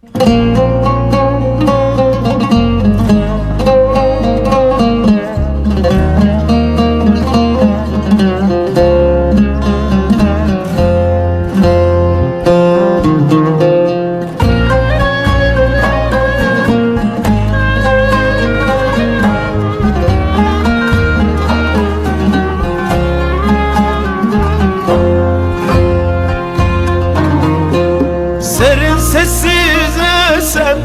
Serin sessiz esen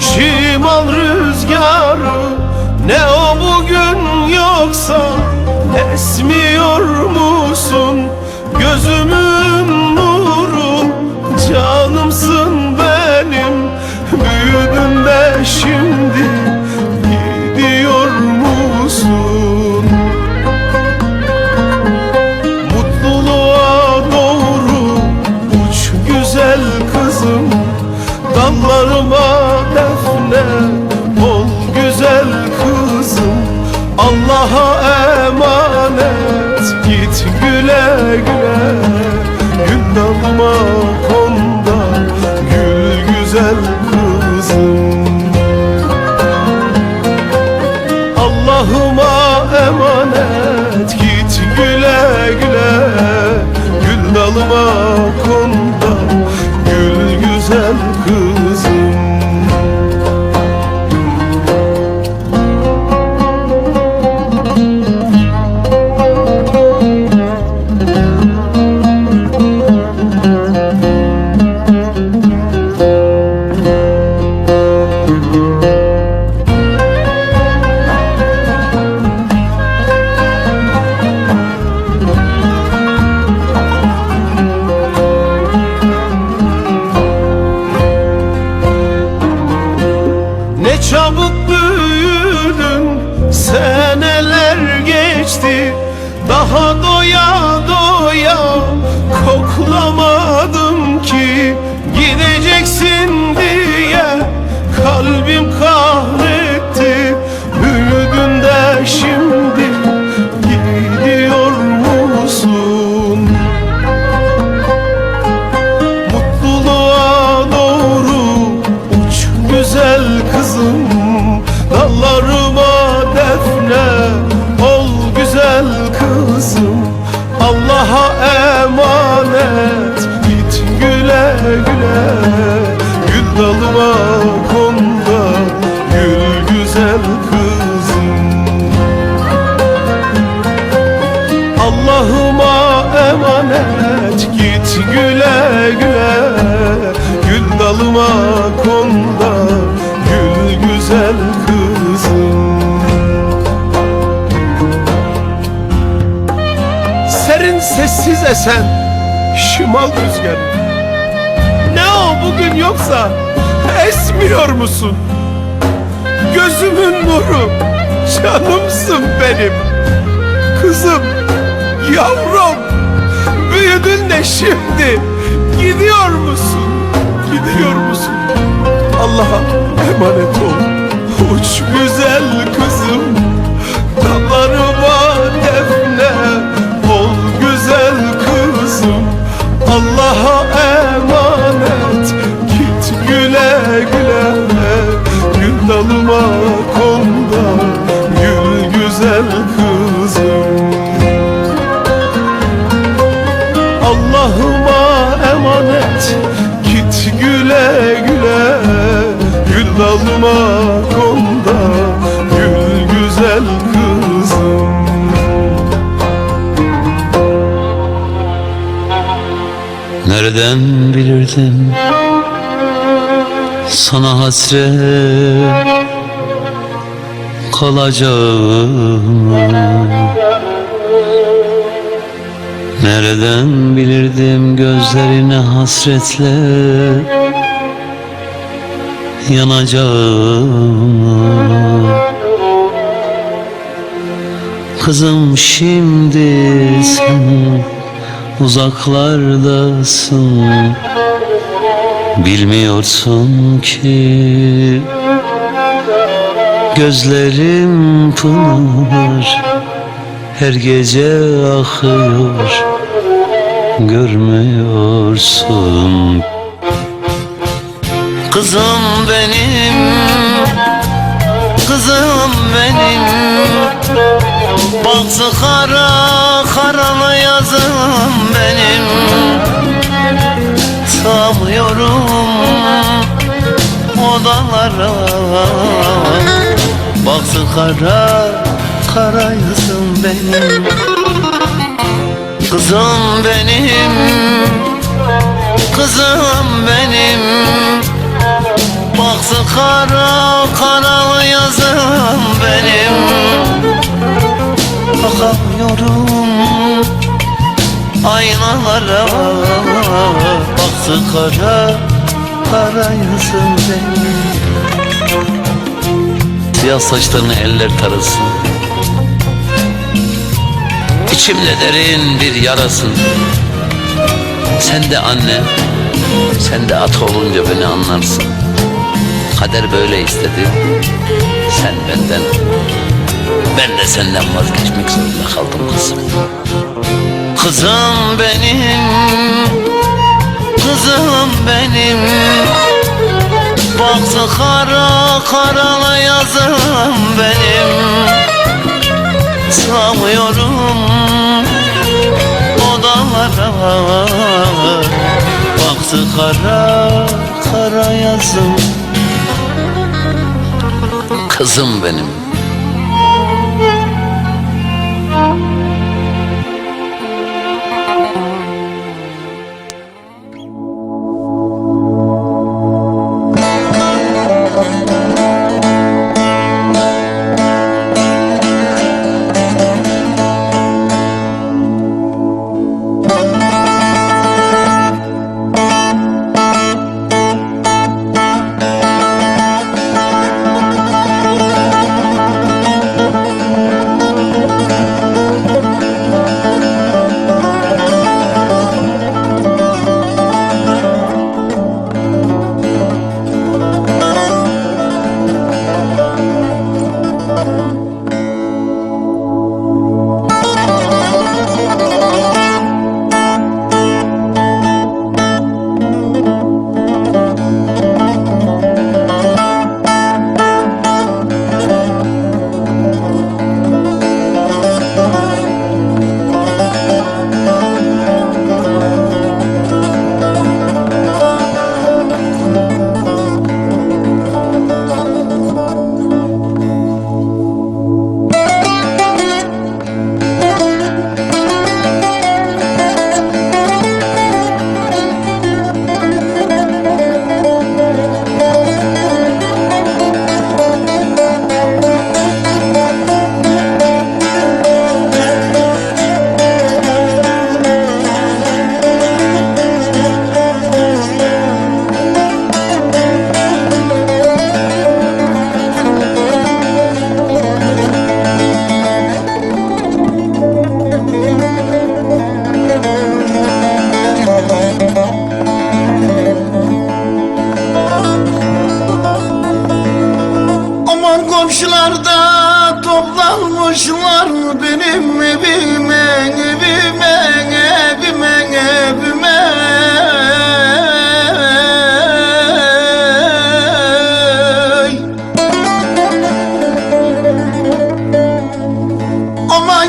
şimal rüzgarı Ne o bugün yoksa esmiyor musun? Gözümün gül çabuk büyüdün seneler geçti. Daha doya doya koklamadım ki Gideceksin diye. Kalbim kahretti dalıma kızım. Allah'ıma emanet git güle güle. Gül dalıma konda gül güzel kızım. Serin sessiz esen şimal rüzgarı bugün yoksa esmiyor musun? Gözümün nuru canımsın benim Kızım, yavrum Büyüdün de şimdi Gidiyor musun? Gidiyor musun? Allah'a emanet ol Uç güzel kızım Dallarıma defne Ol güzel kızım Allah'a emanet güzel kızım Allah'ıma emanet. Git güle güle. Gül dalıma konda. Gül güzel kızım. Nereden bilirdim sana hasret kalacağımı Nereden bilirdim gözlerine hasretle yanacağımı Kızım şimdi sen uzaklardasın. Bilmiyorsun ki Gözlerim pınar Her gece akıyor. Görmüyorsun. Kızım benim Kızım benim. Baktı kara karalı yazım benim. Sığamıyorum odalara Baktı kara kara yazım benim. Kızım benim Kızım benim. Baktı kara karalı yazım benim. Bakamıyorum aynalara. Baktı kara kara yazım benim Siyah saçlarını eller tarasın İçimde derin bir yarasın. Sen de anne Sen de at olunca beni anlarsın. Kader böyle istedi Sen benden Ben de senden vazgeçmek zorunda kaldım kızım. Kızım benim Kızım benim Baktı kara karalı yazım benim. Sığamıyorum odalara. Baktı kara kara yazım. Kızım benim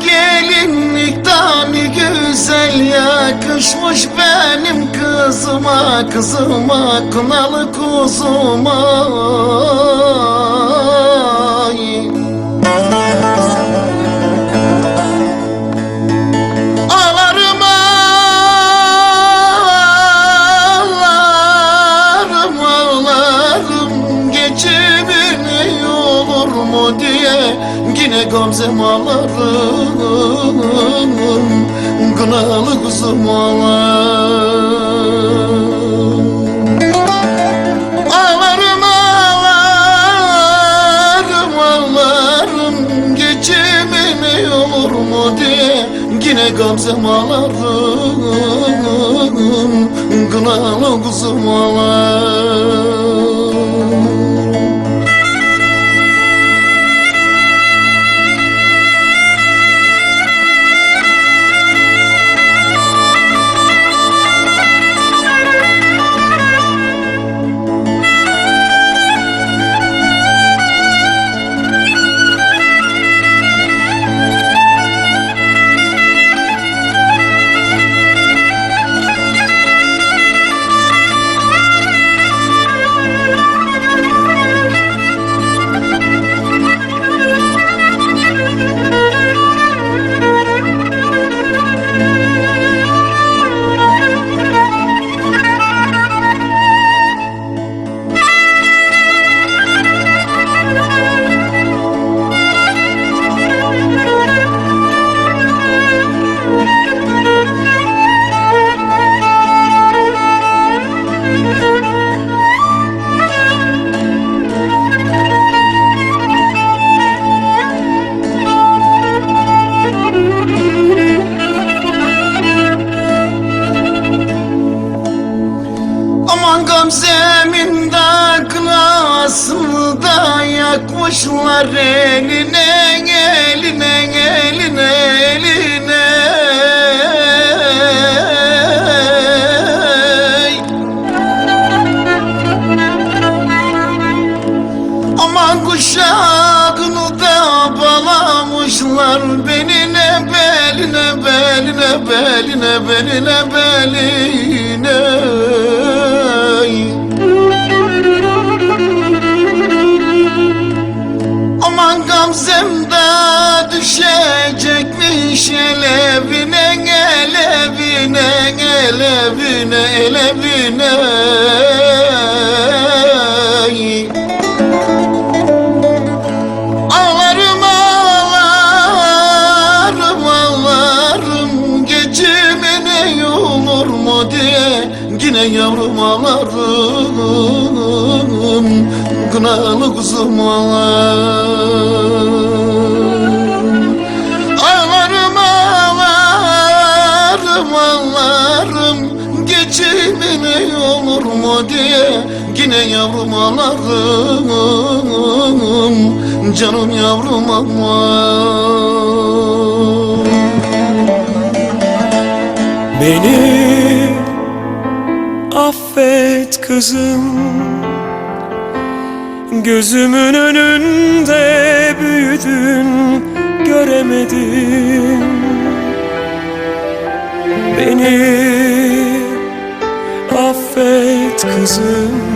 gelinlik tane güzel yakışmış benim kızıma Kızıma kınalı kuzuma Yine gamzem ağlarım Kınalı kuzum ağlarım Ağlarım ağlarım ağlarım Geçimin olur mu diye. Yine gamzem ağlarım Kınalı kuzum ağlarım almışlar eline eline eline eline. Aman kuşağını da bağlamışlar beline beline beline beline beline beline. Aman gamzemde düşecekmiş elevine elevine elevine elevine. Ağlarım ağlarım ağlarım Gecemine olur mu diye Yine yavrum ağlarım Kınalı kuzum ağlarım yavrum ağlarım Canım yavrum ağlarım Beni affet kızım Gözümün önünde büyüdün göremedim. Beni affet kızım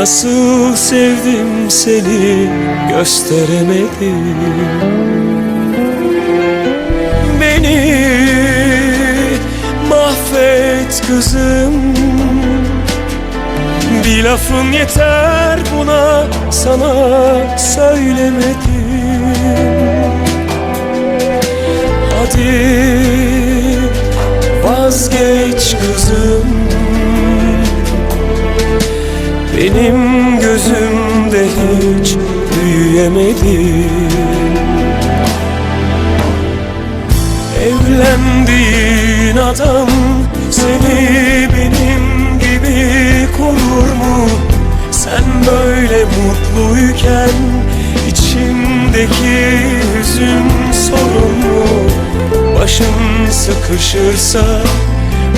Nasıl sevdim seni gösteremedim. Beni mahvet kızım. Bir lafın yeter buna sana söylemedim. Hadi vazgeç kızım Benim gözümde hiç büyüyemedin Evlendiğin adam seni benim gibi korur mu? Sen böyle mutluyken içimdeki hüzün sorun mu? Başın sıkışırsa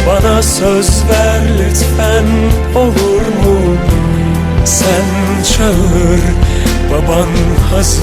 bana söz ver lütfen olur mu? Sen çağır baban hazır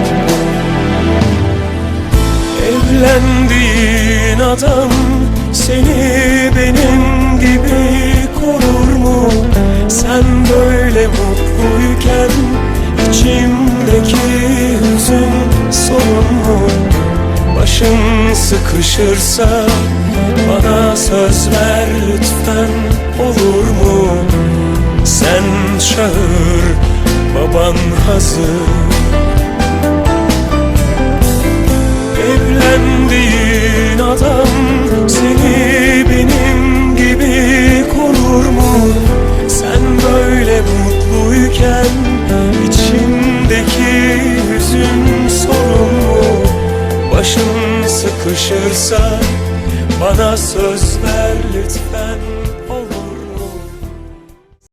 Evlendiğin adam seni benim gibi korur mu? Sen böyle mutluyken içimdeki hüzün sorun mu? Başın sıkışırsa bana söz ver lütfen olur mu? Sen çağır baban hazır Evlendiğin adam seni benim gibi korur mu? Sen böyle mutluyken içimdeki hüzün sorun mu? Başın sıkışırsa bana söz ver lütfen